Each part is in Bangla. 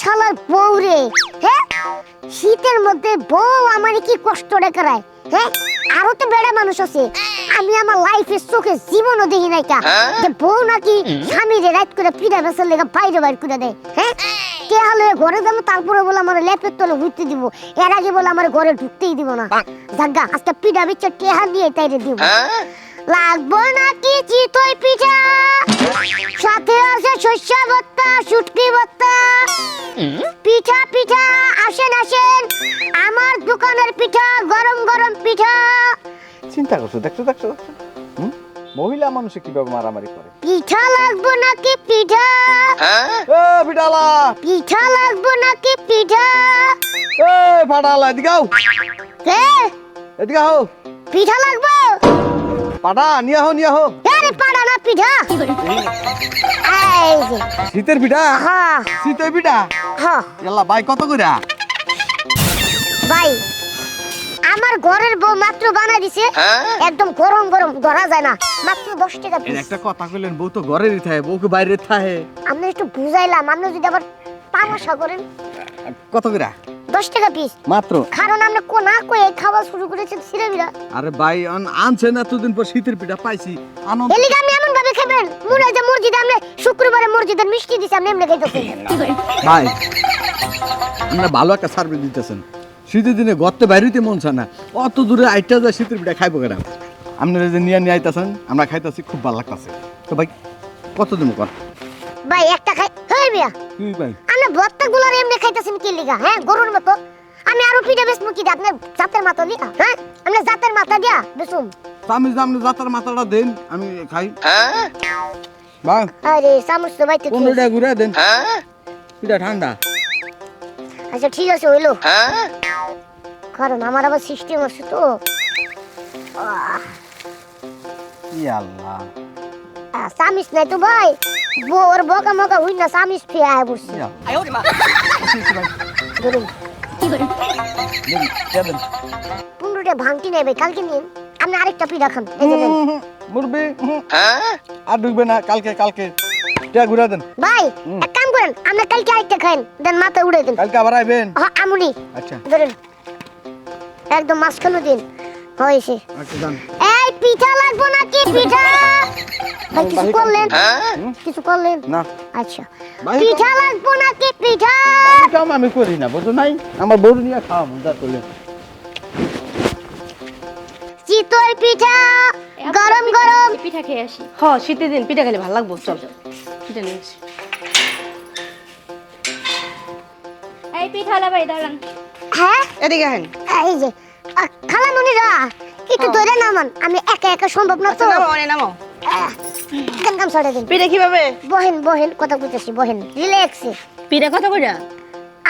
শালার বউ রে হ্যাঁ? শীতের মধ্যে বউ আমার কি কষ্ট রে করায় হ্যাঁ? আরও তো বেড়া মানুষ আছে। আমি আমার লাইফের চোখে জীবনও দেখি নাই কা যে বউ নাকি স্বামীরে রাত করে পিড়া বেসার লেগে বাইরে বাইর করে দেয় হ্যাঁ? কে হলে ঘরে যাব তারপরে বলে আমার লেপের তলে ঘুরতে দিব। এর আগে বলে আমার ঘরে ঢুকতেই দিব না। জাগা আজকে পিড়া বিচ্ছে টেহা দিয়ে তাইরে দিব। লাগবো নাকি চিতই পিঠা? সাথে আছে শস্য ভর্তা শুটকি ভর্তা পিঠা পিঠা আসেন আসেন। আমার দোকানের পিঠা গরম গরম পিঠা। চিন্তা করছ দেখছ দেখছ দেখছ। মহিলা মানুষে কীভাবে মারামারি করে? পিঠা লাগবো নাকি পিঠা? এ বিড়ালা পিঠা লাগবো নাকি পিঠা? এ ফাটালা এদিকে আও। কে? এদিকে আও। পিঠা লাগবো? পাটা নিয়ে আহো নিয়ে আহো। আরে পাড়া না পিঠা। এই যে। শীতের পিঠা? হ্যাঁ। শীতের পিঠা? হ্যাঁ। এল্লা ভাই কত কইরা? ভাই আমার ঘরের বউ মাত্র বানাই দিছে। একদম গরম গরম ধরা যায় না। মাত্র দশ টাকা এর পিস একটা কথা কইলেন বউ তো ঘরেরই থাকে বউকে বাইরে থাকে আপনি একটু বুঝাইলাম আপনি যদি আবার তামাশা করেন কত কইরা? দশ টাকা পিস মাত্র? কারণ আপনি কোনা কয়ে খাওয়া শুরু করেছেন সিরাবিরা আরে ভাই আন- আনছেন এতদিন পর শীতের পিঠা পাইছি। আনন্দ এলিগে আপনি এমন ভাবে খাবেন? মনে যে মসজিদে আপনি শুক্রবারে মসজিদের মিষ্টি দিছে আপনি এমনি খাইতেছেন ভাই আমরা ভালো একটা সার্ভিস দিতেছেন। শীতের দিনে গর্তে বাইরেতে মন চায় না। অত দূরে আইটা যায় শীতের পিঠা খাইবো কেন? আপনারা যে নিয়ে নিয়ে আইতাছেন আমরা খাইতাছি খুব ভালো লাগতাছে। তো ভাই কত দিন কর ভাই একটা খাই হই মিয়া। কি ভাই? ভর্তা এমনি খাইতেছেন কি লিগা হ্যাঁ? গরুর মতো। আমি আরও পিঠে বেশ মুখি দিয়ে আপনি জাতের মাথা লিগা হ্যাঁ? আপনি জাতের মাথা দিয়া বেশুন আমি আপনি যাত্রার মাথাটা দেন আমি খাই। ভাই আরে চামচ তো বাইতে পনেরো টাকা ঘুরে দেন। পিঠা ঠান্ডা। আচ্ছা ঠিক আছে হইল। কারণ আমার আবার সিস্টেম আছে তো। আহ, ই আল্লাহ। সামিস নাই তো ভাই। বোর বকা মকা হই না সামিস ফিরে আয় বসছি ই আল্লাহ ধরুন। দেন, কে দেন? পনেরোটা ভাঙটি নেবে কালকে নিন আপনি আরেকটা পিঠা খান মুরবি হুম। আর ঢুকবে না কালকে কালকে। টাকা ঘুরে দেন। ভাই এক কাম করেন আপনি কালকে আরেকটা খান দেন মাথা উড়ে দেন। কালকে আবার আইবেন? হ আমুনি আচ্ছা। ধরেন। একদম মাঝখানে দিন। হয়েছে। আচ্ছা যান। এই পিঠা লাগবো নাকি? পিঠা? ভাই কিছু করলেন? হুম? কিছু করলেন? না। আচ্ছা। পিঠা লাগবো নাকি? পিঠা? আমি কাম আমি করি না বুঝো নাই? আমার বউ নিয়ে খাওয়া মজা করলে। চিতই পিঠা গরম গরম। পিঠা খেয়ে আসি। হ শীতের দিন পিঠা খেলে ভালো লাগবো চল। পিঠা নিয়ে আসি। এই পিঠালা ভাই দাঁড়ান। হ্যাঁ? এদিকে হ্যাঁ এই যে আহ, খালামণিরা একটু হ্যাঁ। ধরে নামান আমি একা একা সম্ভব না তো। আচ্ছা নামো। অনে নামো দিন। পিঠা কীভাবে? বহেন বহেন কথা কইতেছি বহেন। রিল্যাক্সে কত করে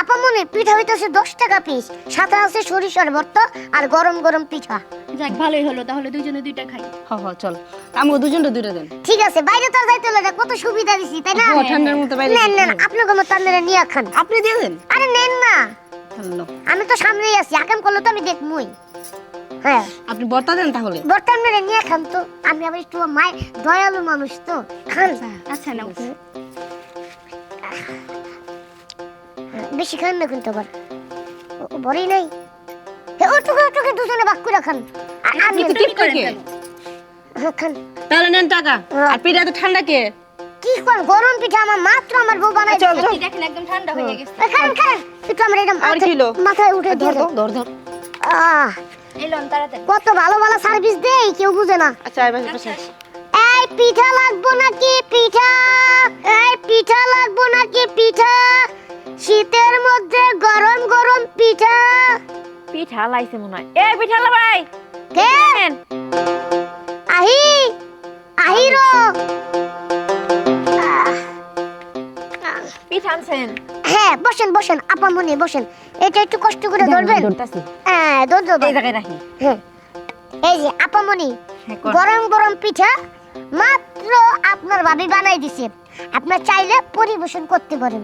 আপা মনে পিঠা হইতেছে দশ টাকা পিস সাথে আছে সরিষার ভর্তা আর গরম গরম পিঠা। যাক ভালোই হলো তাহলে দুজনে দুইটা খাই। হ হ চল। দুজনটা দুইটা দেন। ঠিক আছে বাইরে তো আর যাইতে হলো না কত সুবিধা দিছি তাই না? ঠান্ডার মধ্যে বাইরে মতো আপনারা নিয়ে খান আপনি দিয়ে দেন? আরে নেন না। আমি তো সামনেই আছি আকাম করলে তো আমি দেখমুই। হ্যাঁ। আপনি বর্তা দেন তাহলে। বর্তমানে নিয়ে খান তো। আমি আবার একটু মায় দয়ালু মানুষ তো। খান। আচ্ছা নাও। বেশি খান না কিন্তু আবার। বড়ই নাই। ওটুকু ওটুকু দুজনে বাক করে খান। আমি টিপ করেন কে কেন? হ্যাঁ, খান। তাহলে নেন টাকা। আর পিঠা তো ঠান্ডা কে? কি কোন গরম পিঠা আমার মাত্র আমার বউ বানাই চল, দিয়েছে। দেখেন একদম ঠান্ডা হয়ে গেছে। খান খান। একটু আমার এটা মাথায়- উঠে ধর ধর ধর। আহ। এই লন তাড়াতাড়ি। কত ভালো ভালো সার্ভিস দেই কেউ বুঝে না। আচ্ছা আচ্ছা। এই পিঠা লাগবো নাকি পিঠা? এই পিঠা লাগবো নাকি পিঠা? শীতের মধ্যে গরম গরম পিঠা। পিঠা লাইছে মনে হয়। এ পিঠালা ভাই। কে? আহি আহিরো পিঠা আনছেন। হ্যাঁ বসেন বসেন আপা মনে বসেন। এটা একটু কষ্ট করে ধরবেন? ধরতাছি। হ্যাঁ ধরো এই জায়গায় রাখি। হ্যাঁ এই যে আপামনি গরম গরম পিঠা মাত্র আপনার ভাবি বানাই দিছে। আপনার চাইলে পরিবেশন করতে পারেন।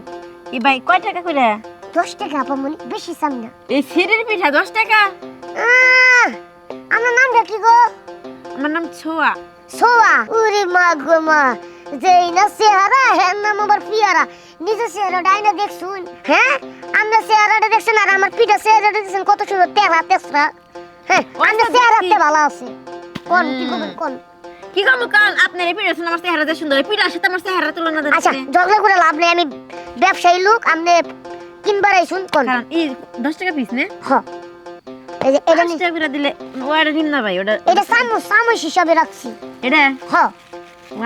এ ভাই কয় টাকা করে? দশ টাকা আপামনি বেশি চান না। এই সিঁড়ির পিঠা দশ টাকা? আমার নাম কি গো? আমার নাম ছোয়া। সোয়া উরে মা গো মা যে না চেহারা হ্যাঁ নাম আবার পিয়ারা। নিজের চেহারাটা আইনা দেখছুন হ্যাঁ? আমরা চেহারাটা দেখছেন আর আমার পিঠা চেহারাটা দেখছেন কত সুন্দর তেরা তেসরা হ্যাঁ আমরা চেহারাতে ভালো আছে। কোন কি করবেন কোন? কি করব কাল আপনার এই পিঠা আমার চেহারা যে সুন্দর এই পিঠার সাথে আমার চেহারা তুলনা আচ্ছা ঝগড়া করে লাভ নেই আমি ব্যবসায়ী লোক আপনি কিনবার আইসুন কোন? কারণ এই দশ টাকা পিস নে? হ। এই যে এটা দিলে নিন না ভাই ওটা এটা হিসাবে রাখছি। এটা? হ।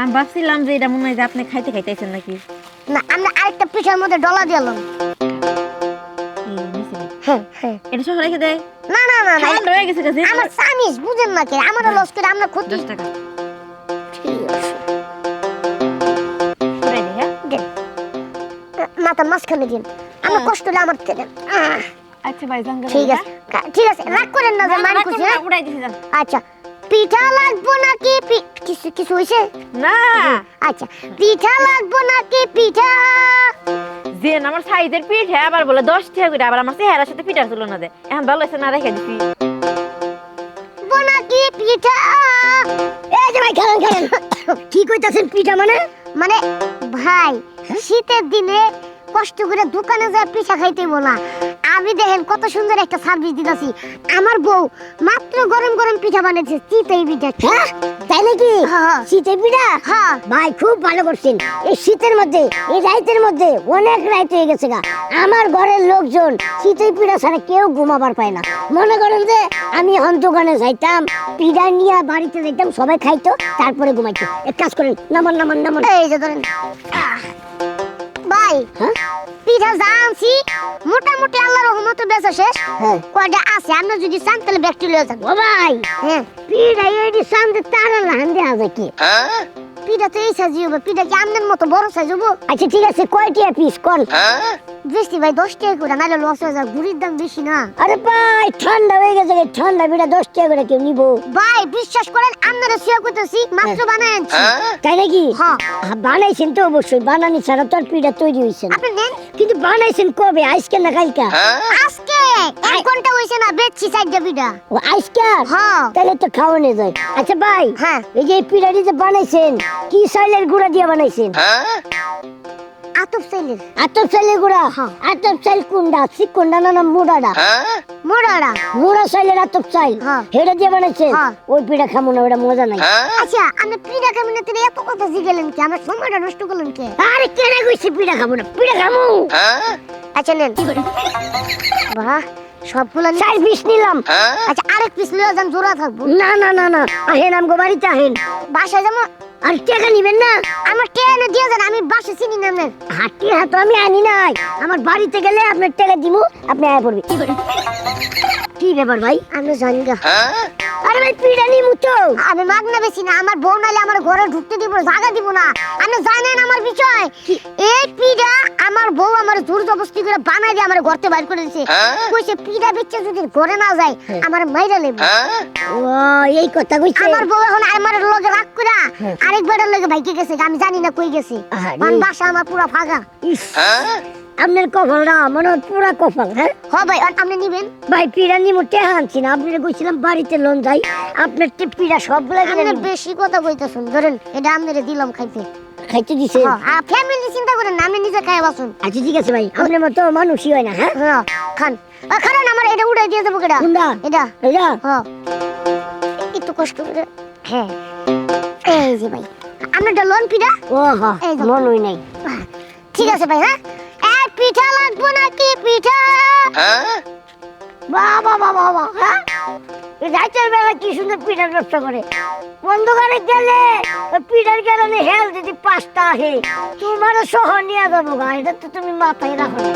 আমি ভাবছিলাম যে এটা মনে হয় যে আপনি খাইতে খাইতেছেন নাকি? না আমরা আরেকটা পিঠার মধ্যে ডলা দিলাম। হ্যাঁ হ্যাঁ এটা সহ রেখে দেয় না না না না রয়ে গেছে কাছে আমার চামিচ বুঝেন না কে? আমার লস করে আমরা ক্ষতি। দশ টাকা। হ্যাঁ। মাথা মাঝখানে দিন। আমার কষ্ট হলে আমার দেন। আচ্ছা ভাই ঠিক আছে। ঠিক আছে রাগ করেন না যে মান খুশি হ্যাঁ? আচ্ছা। পিঠা লাগবো নাকি কিছু কিছু হয়েছে? না। আচ্ছা। পিঠা লাগবো নাকি পিঠা? যে আমার সাইজের পিঠে আবার বলে দশ টাকা করে আবার আমার চেহারার সাথে পিঠার তুলনা দেয়। এখন ভালো হয়েছে না রেখে দিছি। নাকি পিঠা? এই যে ভাই খালেন খালেন। কি কইতাছেন পিঠা মানে? মানে ভাই শীতের দিনে কষ্ট করে দোকানে যায় পিঠা খাইতে বলা দেখেন কত সুন্দর একটা সার্ভিস দিতেছি। আমার বউ মাত্র গরম গরম পিঠা বানিয়েছে চিতই পিঠা। হ্যাঁ? তাই নাকি? শীতের পিঠা? হ্যাঁ। ভাই খুব ভালো করছেন। এই শীতের মধ্যে এই রাইতের মধ্যে অনেক রাইত হয়ে গেছে গা। আমার ঘরের লোকজন শীতের পিঠা ছাড়া কেউ ঘুমাবার পায় না। মনে করেন যে আমি এখন দোকানে যাইতাম পিঠা নিয়ে বাড়িতে যাইতাম সবাই খাইতো তারপরে ঘুমাইতো। এক কাজ করেন নামান নামান নামান। এই যে ধরেন। ভাই পিঠা জানছি মোটামুটি আল্লাহর রহমতে বেচা শেষ। কয়টা আছে? আপনি যদি চান তাহলে ব্যাগটি লয়ে যান ও ভাই হ্যাঁ। পিঠা এটি সামনে তারা লাহান দেওয়া যায় কি? পিঠা তো এই সাইজ হবে। পিঠা কি আমনের মতো বড় সাইজ হব? আচ্ছা ঠিক আছে কয়টা পিস কোন? বেশি ভাই দশ টাকা করে নাহলে লস হয়ে যায় দাম বেশি না। আরে ভাই ঠান্ডা হয়ে গেছে ঠান্ডা বিটা দশ টাকা করে কেউ নিবো? ভাই বিশ্বাস করেন আপনারা শুয়ে করতেছি মাত্র বানায় আনছি তাই নাকি? হ্যাঁ বানাইছেন তো অবশ্যই বানানি ছাড়া তো আর পিঠা তৈরি হয়েছে আপনি নেন। কিন্তু বানাইছেন কবে? আজকে না কালকা? আজকে? এক ঘণ্টা হয়েছে না বেচছি চারটা পিঠা। ও আজকে? হ্যাঁ তাহলে তো খাওয়ানো যায়। আচ্ছা ভাই হ্যাঁ। এই যে পিঠাটি যে বানাইছেন কি চাইলের গুড়া দিয়ে বানাইছেন? আতপ চাইলের। আতপ চাইলের গুঁড়া? হ্যাঁ। আতপ চাইল কোনটা চিকনটা না না মুড়াটা মোড়াড়া মুড়া চাইলের আতপ চাইল। হ্যাঁ। হেটা দিয়ে বানাইছেন? হ্যাঁ। ওই পিঠা খামো না ওটা মজা নাই। আচ্ছা আপনি পিঠা কেমন তিনি এত কথা জিগেলেন কি? আমার সময়টা নষ্ট করলেন কে? আরে কেনা কইছি পিঠা খাব না? পিঠা খামো! আচ্ছা নেন। বাহ সবগুলো নিয়ে- চার পিস নিলাম। আচ্ছা আরেক পিস লিয়ে যান জোড়া থাকব। না না না না। আহেন আমগো বাড়িতে আহেন। বাসায় যাব? আর টাকা নিবেন না? আমার ট্রেনে দিয়ে যান আমি বাসে চিনি না আপনার। হাতি হাত আমি আনি নাই। আমার বাড়িতে গেলে আপনার টাকা দিব আপনি আয় পড়বি। কি ব্যাপার? ভাই? আমি জানি গা আরে ভাই পিঠা নিমু তো। আমি মাগনা বেশি না আমার বউ নালে আমার ঘরে ঢুকতে দিব জায়গা দিব না। আপনি জানেন আমার বিষয়। এই পিঠা আমার বউ আমার জোর জবস্তি করে বানাই দিয়ে আমার ঘরতে বাইর করে দিছে কইছে পিড়া বেচে যদি ঘরে না যায় আমার মাইরা লেবে ও এই কথা কইছে। আমার বউ এখন আমার লগে রাগ করে আরেক বেড়ার লগে ভাইকে গেছে আমি জানি না কই গেছে। কারণ বাসা আমার পুরো ফাঁকা। ইস, আপনার কপালটা মনে হয় পুরা কপাল হ্যাঁ? হ ভাই আর আপনি নিবেন? ভাই পিড়া নিমু টেহা আনছি না আপনার কইছিলাম বাড়িতে লোন যাই। আপনার তে পিড়া সবগুলা আপনি বেশি কথা কইতেছেন ধরেন এটা আপনারে দিলাম খাইতে। খাইতে দিছে? আর ফ্যামিলি চিন্তা করেন না আমি নিজে খাই বাসুন আচ্ছা ঠিক আছে ভাই আপনার মতো মানুষই হয় না হ্যাঁ? হ্যাঁ খান। খান আমার এটা উড়াই দিয়ে দেবো কেডা? এটা। এটা? হ্যাঁ একটু কষ্ট করে। হ্যাঁ। এই যে ভাই আপনারটা লোন পিঠা ও হা এই যে। নাই। ঠিক আছে ভাই হ্যাঁ? এক পিঠা লাগবো নাকি পিঠা? বাবা বাবা বাবা হ্যাঁ? রাতের বেলা কি সুন্দর পিঠার ব্যবসা করে। অন্ধকারে গেলে পিঠার কারণে হেল যদি পাঁচটা আহে তোমার সহ নিয়ে যাব গা এটা তো তুমি মাথায় রাখো না।